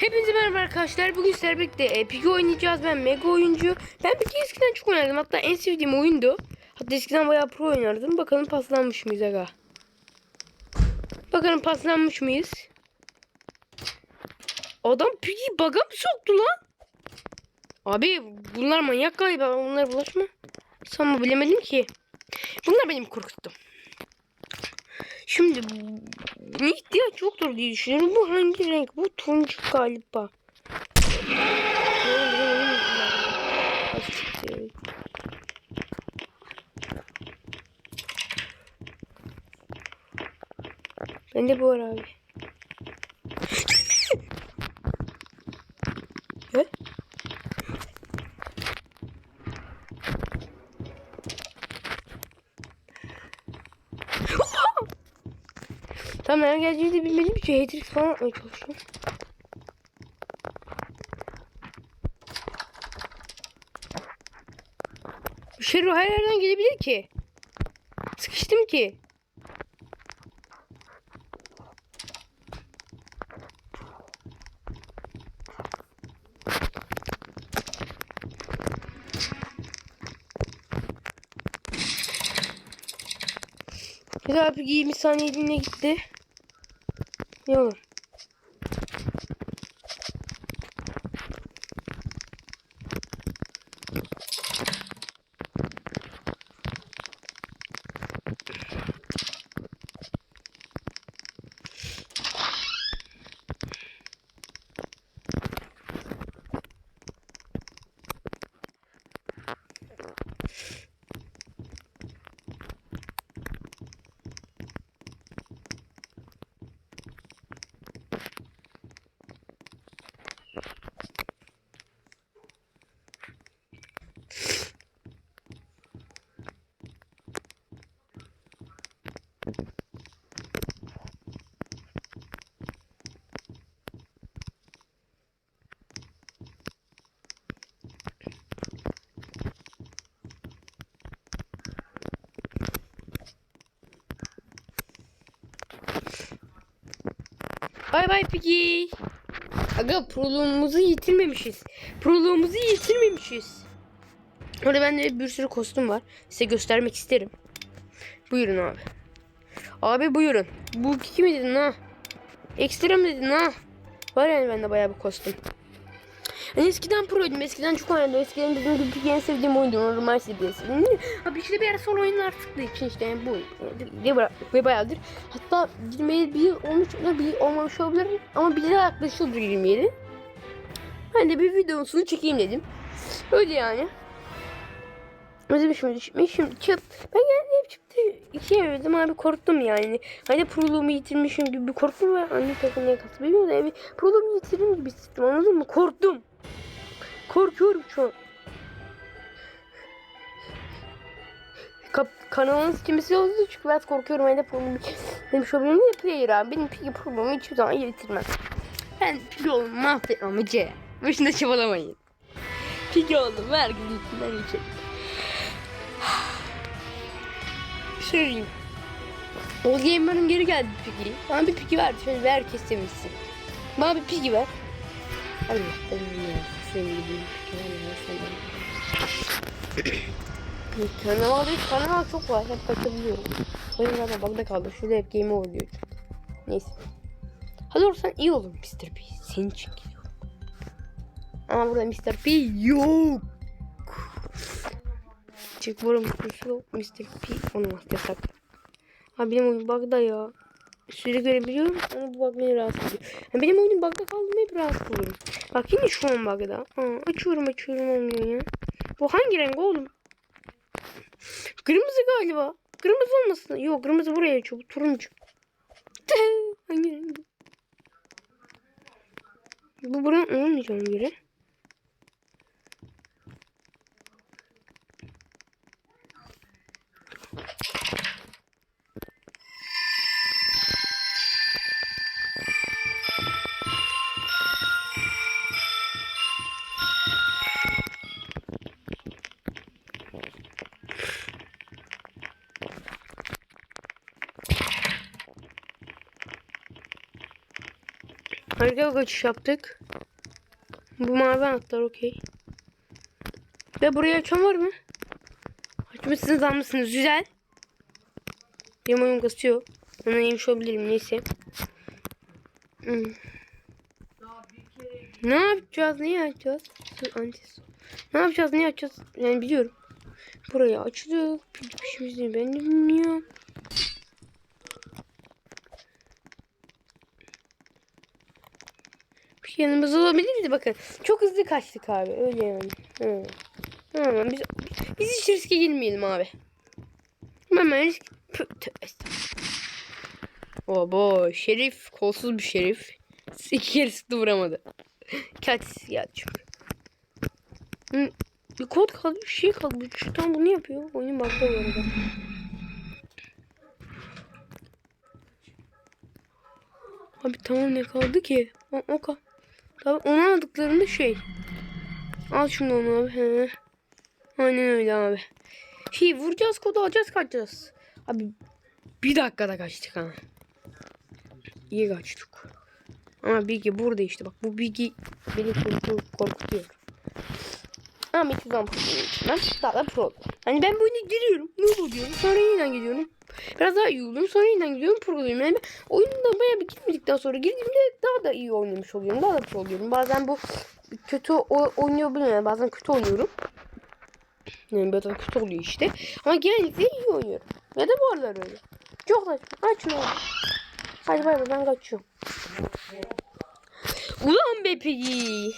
Hepinize merhaba arkadaşlar. Bugün sizlerle birlikte e, Piggy oynayacağız. Ben mega oyuncu. Ben Piggy eskiden çok oynardım. Hatta en sevdiğim oyundu. Hatta eskiden bayağı pro oynardım. Bakalım paslanmış mıyız aga. Bakalım paslanmış mıyız? Adam Piggy bug'a mı soktu lan? Abi bunlar manyak galiba. Bunlara bulaşma. Sanma bilemedim ki. Bunlar benim korkuttum. Şimdi ne ihtiyaç yoktur diye düşünüyorum. Bu hangi renk? Bu turuncu galiba. Bende bu var abi. Ne? Tamam ben geleceğini bilmediğim için Hatrix falan yapmaya çalışıyorum. Şero her yerden gelebilir ki. Sıkıştım ki. Güzel bir 20 saniyeliğine gitti. Yok. Bay bay Piggy. Aga proluğumuzu yitirmemişiz. Proluğumuzu yitirmemişiz. Orada bende bir sürü kostüm var. Size göstermek isterim. Buyurun abi. Abi buyurun. Bu iki mi dedin ha? Ekstra mı dedin ha? Var yani bende bayağı bir kostüm. Yani eskiden proydum. Eskiden çok oynadım. Eskiden dediğim gibi en sevdiğim oyundu. Normal seviyesi. Abi işte bir ara sonra oyunlar tıktığı için işte yani bu ve, ve bayağıdır. Hatta girmeye bir yıl olmuş olabilir, olmamış olabilir ama bir yıl yaklaşıyordur girmeyeli. Ben de bir videosunu çekeyim dedim. Öyle yani. Özlemişim şimdi çıt. Ben geldi hep çıktı. İkiye verdim abi korktum yani. Hani proluğumu yitirmişim gibi bir korktum ve anne takımına katı bilmiyorum da yani proluğumu yitirdim gibi hissettim anladın mı? Korktum. Korkuyorum şu an. Kap kanalın kimisi olduğu çünkü biraz korkuyorum. Ben de proluğumu demiş olabilirim de player abi. Benim pigi proluğumu hiçbir zaman yitirmem. Ben pigi oldum mahvetmem amca. Başında çabalamayın. Pigi oldum. Herkesin içinden geçelim. Söyleyeyim. O gamer'ın geri geldi pigi. Bana bir pigi verdi. Şöyle bir herkes sevmişsin. Bana bir pigi ver. Allah Allah ya. Sen Kanal değil, kanal çok var. Hep kaçabiliyorum. O yüzden zaten bagda kaldı. Şurada hep game over diyor. Neyse. Hadi olursan iyi olur Mr. P. Senin için geliyorum. Ama burada Mr. P yok. Çık buram kutusu Mr. P olmaz yasak. Abi benim oyun bug'da ya. Süre görebiliyorum ama bu bug beni rahatsız ediyor. Yani benim oyunum bug'da kaldım hep rahatsız oluyorum. Bak yine şu an bug'da. Aa, açıyorum açıyorum olmuyor ya. Bu hangi renk oğlum? Kırmızı galiba. Kırmızı olmasın. Yok kırmızı buraya açıyor. Bu turuncu. hangi renk? Bu buranın olmayacağına göre. Harika bir kaçış yaptık. Bu mavi anahtar okey. Ve burayı açan var mı? Açmışsınız almışsınız. Güzel. Benim oyun kasıyor. Ona yemiş olabilirim neyse. Hmm. Ne yapacağız? Neyi açacağız? Ne yapacağız? Ne yapacağız? Yani biliyorum. Burayı açtık. Pişimizi ben de bilmiyorum. Bir şey yanımızda olabilirdi bakın. Çok hızlı kaçtık abi. Öyle yani. Hı. Tamam biz, biz hiç riske girmeyelim abi. Hemen risk... Obo şerif kolsuz bir şerif. İki kere sıktı vuramadı. Kaç geldi çünkü. Hı, bir kod kaldı bir şey kaldı. Şu tam bunu yapıyor. Oyun bug'da bu arada. Abi tamam ne kaldı ki? O, o kal. Tabii onu aldıklarında şey. Al şunu onu abi. He. Aynen öyle abi. Şey vuracağız kodu alacağız kaçacağız. Abi bir dakikada kaçtık ha. İyi kaçtık. Ama bilgi burada işte bak bu bilgi beni korku, korkutuyor. Ama zaman pro ben daha da pro. Hani ben bu oyuna giriyorum. Ne oluyorum? Sonra yeniden gidiyorum. Biraz daha iyi oluyorum. Sonra yeniden gidiyorum. Pro oluyorum. Yani ben oyunda bayağı bir girmedikten sonra girdiğimde daha da iyi oynamış oluyorum. Daha da pro oluyorum. Bazen bu kötü oynuyor yani. Bazen kötü oynuyorum. Yani bazen kötü oluyor işte. Ama genellikle iyi oynuyorum. Ya da bu aralar öyle. Çok da aç şunu. Hadi bay bay ben kaçıyorum. Ulan be peki.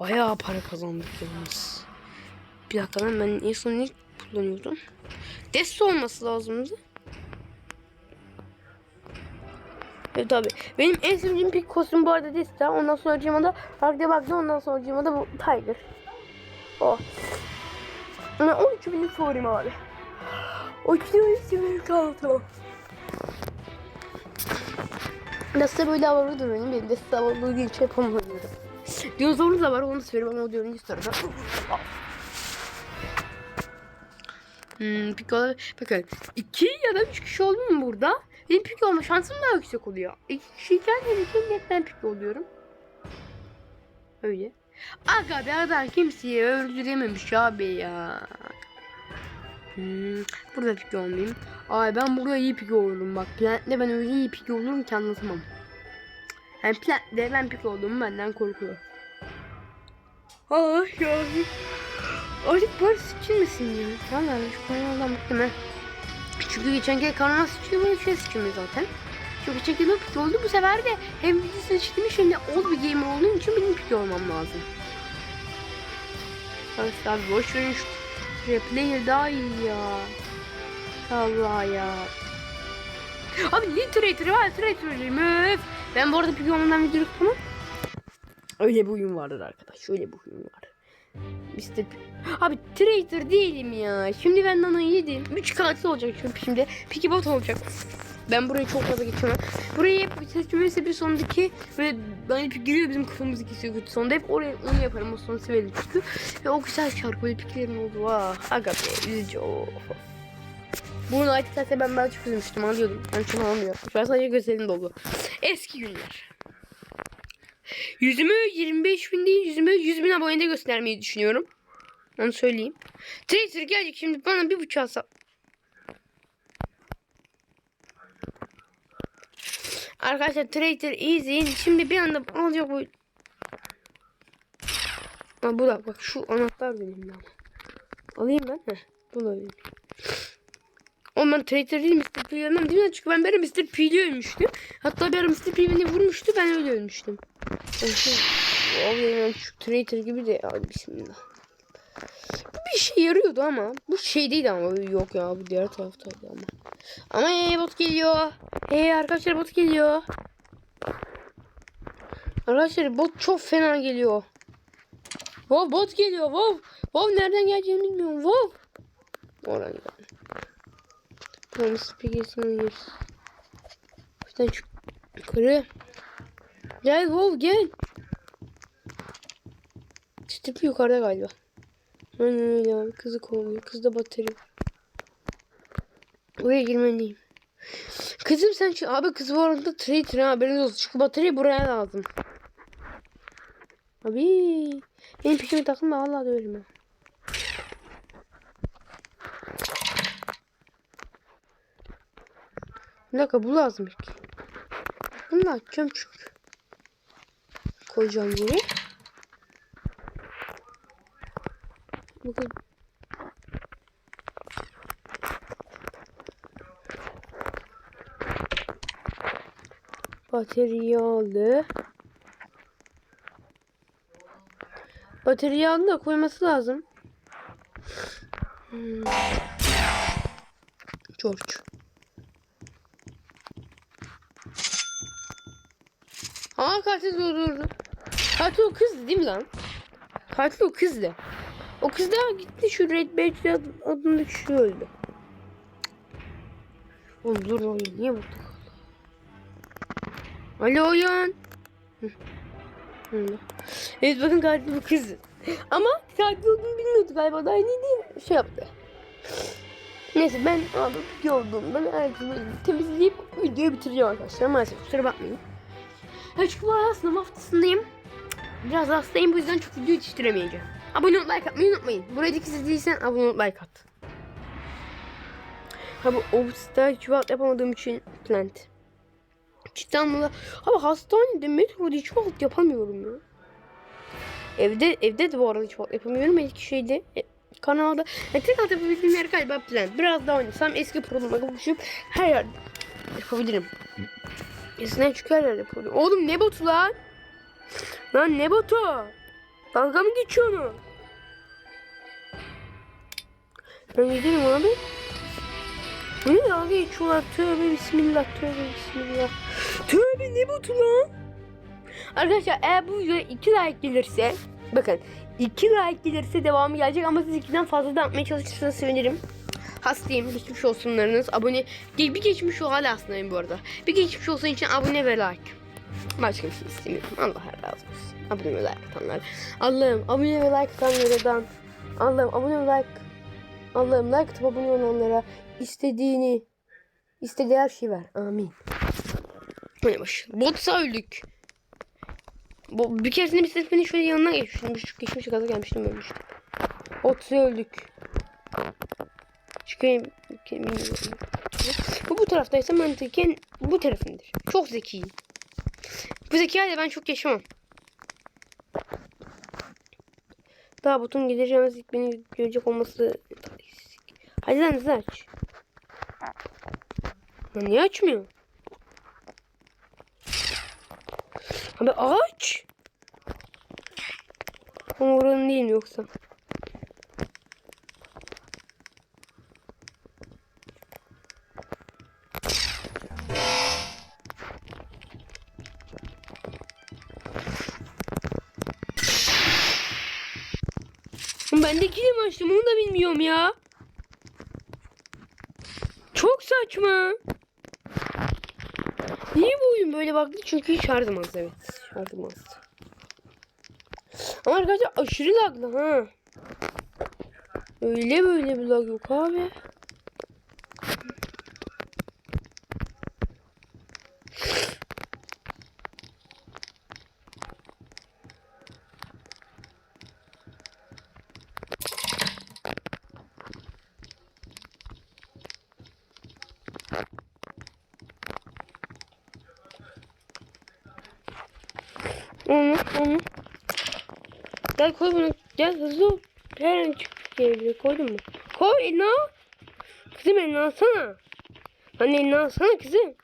Bayağı para kazandık yalnız. Bir dakika lan ben en son ne kullanıyordum? Deste olması lazımdı. Evet abi. Benim en sevdiğim pik kostüm bu arada Desta. Ondan sonra cimada farklı baktı. Ondan sonra cimada bu Tiger. O. Ben 13 bin favorim abi. O kilo istiyorum kaldı. Desta böyle havalı duruyor. Benim Desta havalı değil. Hiç yapamıyorum. Dinozorumuz da var onu söyleyeyim ama o dördüncü sırada. Hmm, pik olarak bakın iki ya da üç kişi oldu mu burada? Benim pik olma şansım daha yüksek oluyor. İki kişiyken de iki net ben pik oluyorum. Öyle. Aga be adam kimseyi öldürememiş abi ya. Hmm, burada pik olmayayım. Ay ben burada iyi pik olurum bak. Planette ben öyle iyi pik olurum ki anlatamam. Yani planette ben pik olduğumu benden korkuyor. Ay ya. Artık böyle sıçılmasın ya. Valla şu kanaldan bıktım ha. Çünkü geçen kere kanala sıçıyor bu şey sıçılmıyor zaten. Çünkü geçen kere pik oldu bu sefer de hem videosunu sıçtırmış hem de old bir gamer olduğum için benim pik olmam lazım. Arkadaşlar abi boş verin şu şuraya player daha iyi ya. Allah ya. Abi literator var literator öf. Ben bu arada pik olmadan video tamam. Öyle bir oyun vardır arkadaş. Öyle bir oyun var. P Abi traitor değilim ya. Şimdi ben Nana'yı yedim. 3 katil olacak çünkü şimdi. Piki bot olacak. Ben burayı çok fazla geçemem. Burayı hep seçmesi bir sondaki böyle hani giriyor bizim kafamızı kesiyor kötü sonunda. Hep oraya onu yaparım o son seviyeli çünkü. Ve o güzel şarkı böyle piklerin oldu. Ah aga be üzücü of. Bunu artık zaten ben daha çok üzülmüştüm anlıyordum. Ben çok anlamıyorum. Şu an sadece gözlerim dolu. Eski günler. Yüzümü 25 bin değil yüzümü 100 bin abonede göstermeyi düşünüyorum. Onu söyleyeyim. Tracer gelecek şimdi bana bir buçuk alsa. Arkadaşlar Tracer izleyin. Şimdi bir anda alacak bu. Ha, bu da bak şu anahtar benim ya. Alayım ben. Heh, bu da benim. Oğlum ben Tracer değil Mr. P'yi değil mi? Çünkü ben bir Mr. P'yi ölmüştüm. Hatta bir Mr. P beni vurmuştu. Ben öyle ölmüştüm. Oğlum şu Traitor gibi de ya bismillah. Bu bir işe yarıyordu ama. Bu şey değil ama yok ya bu diğer taraftaydı ama. Ama hey bot geliyor. Hey arkadaşlar bot geliyor. Arkadaşlar bot çok fena geliyor. Wow bot geliyor wow. Wow nereden geleceğini bilmiyorum wow. Oradan geldi. Tamam spigesini alıyoruz. Şuradan çık. Yukarı. Gel wow gel. Tipi yukarıda galiba. Aynen öyle. Kızı kovalıyor. Kız da batırıyor. Oraya girmeliyim. Kız Kızım sen şu abi kız bu arada traitor ha haberiniz olsun. Çünkü batarya buraya lazım. Abi benim peşime takılma vallahi döverim ben. Bir dakika bu lazım ilk. Bunu da açacağım çünkü. Koyacağım buraya. Bakın. Bataryalı. Bataryalı da koyması lazım. Hmm. George. Aa katil durdurdu. Katil o kızdı değil mi lan? Katil o kızdı. O kız da gitti şu Red Badge ad- adındaki kişi öldü. Oğlum dur oyun niye burada kaldı? Alo oyun. Evet bakın katil bu kız. Ama katil olduğunu bilmiyordu galiba daha yeni değil şey yaptı. Neyse ben abi yorduğumdan herkesi böyle temizleyip videoyu bitireceğim arkadaşlar. Maalesef kusura bakmayın. Ya çünkü bu sınav haftasındayım. Biraz hastayım bu yüzden çok video yetiştiremeyeceğim. Abone olup like atmayı unutmayın. Burayı dikkat değilsen abone olup like at. Ha bu Obs'ta çivat yapamadığım için plant. Cidden bunu... Abi hastanede metroda alt yapamıyorum ya. Evde evde de bu arada alt yapamıyorum. Belki şeyde e, kanalda. Yani tek alt yapabildiğim yer galiba plant. Biraz daha oynasam eski programa kavuşup her yer yapabilirim. Eskiden çünkü her yer yapıyordum. Oğlum ne botu lan? Lan ne botu? Dalga mı geçiyor onu? Ben gidelim abi. Ne dalga geçiyorlar? Tövbe bismillah, tövbe bismillah. Tövbe ne botu lan? Arkadaşlar eğer bu videoya 2 like gelirse bakın 2 like gelirse devamı gelecek ama siz 2'den fazla da atmaya çalışırsanız sevinirim. Hastayım. Geçmiş olsunlarınız. Abone. Bir geçmiş ol hala hastayım bu arada. Bir geçmiş olsun için abone ve like. Başka bir şey istemiyorum. Allah razı olsun. Abone ve like atanlar. Allah'ım abone ve like atanlardan. Allah'ım abone ve like. Allah'ım like atıp abone olanlara istediğini istediği her şeyi ver. Amin. Hadi başlayalım. Botsa öldük. Bu, bir keresinde bir ses beni şöyle yanına geçmiştim. Şu geçmiş gaza gelmiştim ölmüştüm. Botsa öldük. Çıkayım. Bu bu taraftaysa mantıken bu tarafındır. Çok zekiyim. Bu zekayla ben çok yaşamam. Daha botun gideceğimiz ilk beni görecek olması. Hadi lan hızlı aç. Lan niye açmıyor? Abi aç. Ama değil mi yoksa? Ben de ikili açtım onu da bilmiyorum ya. Çok saçma. Niye bu oyun böyle baktı? Çünkü hiç az evet. Şarjım az. Ama arkadaşlar aşırı laglı ha. Öyle böyle bir lag yok abi. Onu, onu. Gel koy bunu. Gel hızlı ol. Her an. Koydun mu? Koy elini al. Kızım elini alsana. Anne elini alsana kızım.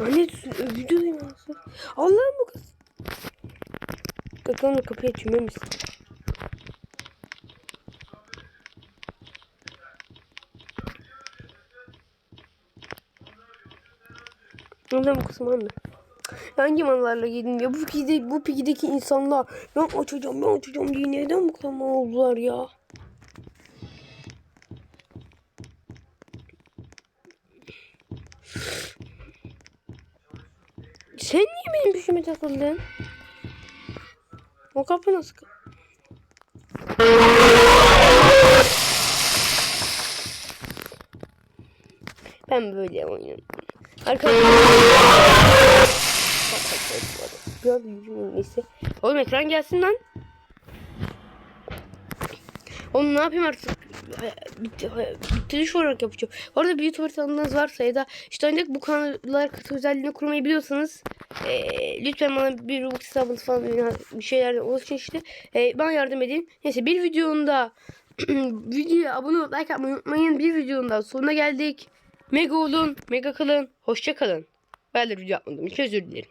Anne videodayım alsana. Allah'ım bu kız. Bakalım kapıyı misin? Neden bu kısmı anne? Hangi mallarla yedim ya? Bu pigide, bu pigideki insanlar ben açacağım ben açacağım diye neden bu kadar mal oldular ya? Sen niye benim peşime takıldın? O kapı nasıl? Ben böyle oynuyorum. Arkadaşlar. Biraz yüzüm neyse. Oğlum ekran gelsin lan. Oğlum ne yapayım artık? Bitiriş olarak yapacağım. Bu arada bir YouTube kanalınız varsa ya da işte ancak bu kanallar katı özelliğini kurmayı biliyorsanız eee, lütfen bana bir Robux hesabınız falan bir şeyler olsun işte. Eee, bana yardım edin. Neyse bir videonda videoya abone olup like atmayı unutmayın. Bir videonun daha sonuna geldik. Mega olun, mega kalın, hoşça kalın. Ben de video yapmadığım için özür dilerim.